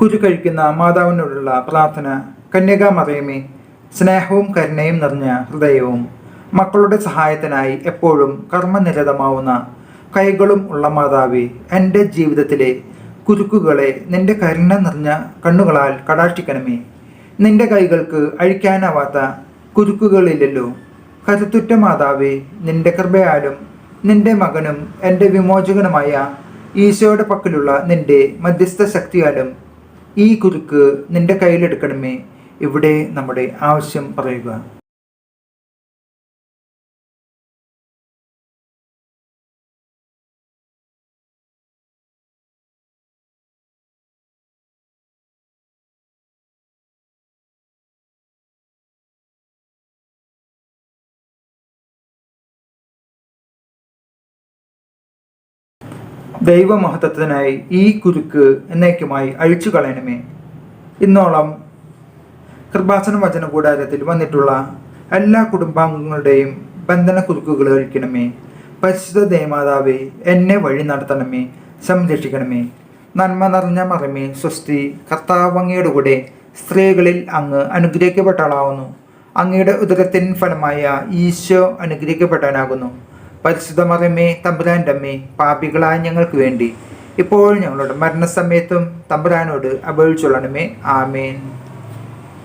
കുരു കഴിക്കുന്ന മാതാവിനോടുള്ള പ്രാർത്ഥന കന്യകാമറിയമേ സ്നേഹവും കരുണയും നിറഞ്ഞ ഹൃദയവും മക്കളുടെ സഹായത്തിനായി എപ്പോഴും കർമ്മനിരതമാവുന്ന കൈകളും ഉള്ള മാതാവേ എന്റെ ജീവിതത്തിലെ കുരുക്കുകളെ നിന്റെ കരുണ നിറഞ്ഞ കണ്ണുകളാൽ കടാക്ഷിക്കണമേ. നിന്റെ കൈകൾക്ക് അഴിക്കാനാവാത്ത കുരുക്കുകളില്ലല്ലോ. കരുത്തുറ്റ മാതാവേ നിന്റെ കൃപയാലും നിന്റെ മകനും എന്റെ വിമോചകനുമായ ഈശോയുടെ പക്കലുള്ള നിന്റെ മധ്യസ്ഥ ശക്തിയാലും ഈ കുരുക്ക് നിന്റെ കയ്യിലെടുക്കണമേ. ഇവിടെ നമ്മുടെ ആവശ്യം പറയുക. ദൈവമഹത്വത്തിനായി ഈ കുരുക്ക് എന്നേക്കുമായി അഴിച്ചു കളയണമേ. ഇന്നോളം കൃപാസന വചന കൂടാരത്തിൽ വന്നിട്ടുള്ള എല്ലാ കുടുംബാംഗങ്ങളുടെയും ബന്ധന കുരുക്കുകൾ അഴിക്കണമേ പരിശുദ്ധ ദേമാതാവേ എന്നെ വഴി നടത്തണമേ സംരക്ഷിക്കണമേ. നന്മ നിറഞ്ഞ മറമേ സ്വസ്തി കർത്താവങ്ങയുടെ കൂടെ സ്ത്രീകളിൽ അങ്ങ് അനുഗ്രഹിക്കപ്പെട്ടാളാവുന്നു അങ്ങയുടെ ഉദരത്തിൻ ഫലമായ ഈശോ അനുഗ്രഹിക്കപ്പെട്ടവനാകുന്നു. പരിശുദ്ധ മറമേ തമ്പുരാന്റെ പാപികളായ ഞങ്ങൾക്ക് വേണ്ടി. ഇപ്പോൾ ഞങ്ങളുടെ മരണസമയത്തും തമ്പുരാനോട് അപേക്ഷിച്ചൊള്ളണമേ ആമേൻ.